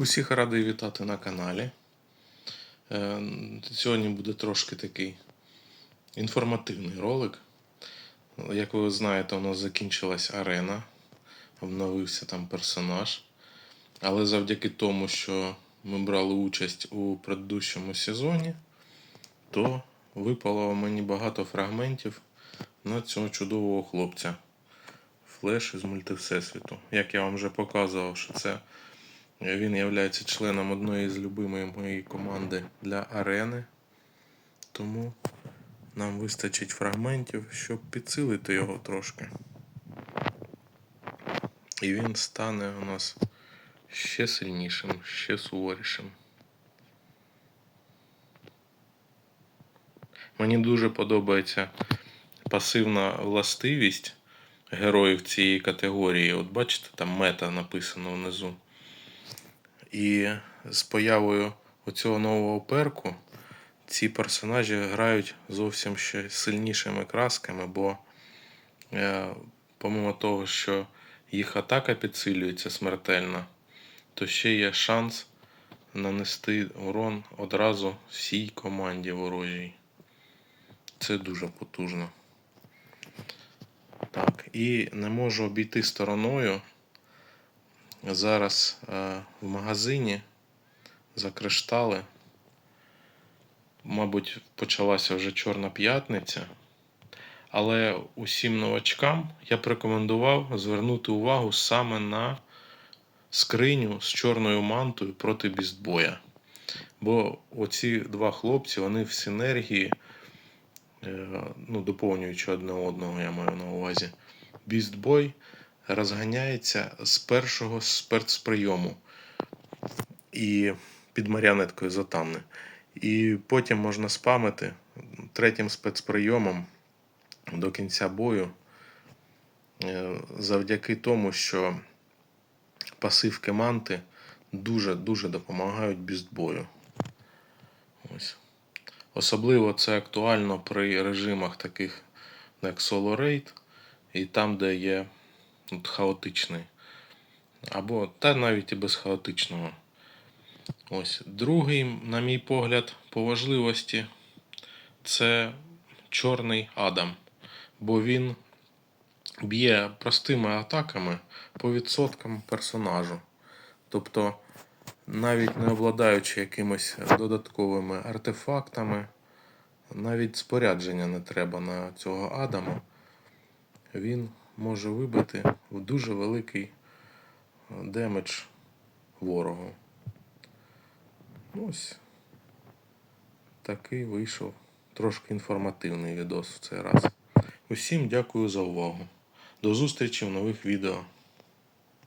Усіх радий вітати на каналі. Е, Сьогодні буде трошки такий інформативний ролик. Як ви знаєте, у нас закінчилась арена, обновився там персонаж. Але завдяки тому, що ми брали участь у предыдущому сезоні, то випало мені багато фрагментів на цього чудового хлопця. Флеш із мультивсесвіту. Як я вам вже показував, що це він є членом одної з любимої моєї команди для арени. Тому нам вистачить фрагментів, щоб підсилити його трошки. І він стане у нас ще сильнішим, ще суворішим. Мені дуже подобається пасивна властивість героїв цієї категорії. От бачите, там мета написано внизу. І з появою оцього нового перку ці персонажі грають зовсім ще сильнішими красками, бо е, помимо того, що їх атака підсилюється смертельно, то ще є шанс нанести урон одразу всій команді ворожій. Це дуже потужно. Так, і не можу обійти стороною. Зараз е, в магазині за криштали. Мабуть, почалася вже Чорна п'ятниця. Але усім новачкам я б рекомендував звернути увагу саме на скриню з чорною мантою проти бістбоя. Бо оці два хлопці, вони в синергії, е, ну, доповнюючи одне одного, я маю на увазі. Бістбой розганяється з першого спецприйому і під маріонеткою Затанни. І потім можна спамити третім спецприйомом до кінця бою е, завдяки тому, що пасивки манти дуже-дуже допомагають бістбою. Ось. Особливо це актуально при режимах таких, як Solo Raid, і там, де є от, хаотичний. Або та навіть і без хаотичного. Ось. Другий, на мій погляд, по важливості це Чорний Адам. Бо він б'є простими атаками по відсоткам персонажу. Тобто, навіть не обладаючи якимось додатковими артефактами, навіть спорядження не треба на цього Адама, він може вибити в дуже великий демедж ворогу. Ось такий вийшов трошки інформативний відос в цей раз. Усім дякую за увагу. До зустрічі в нових відео.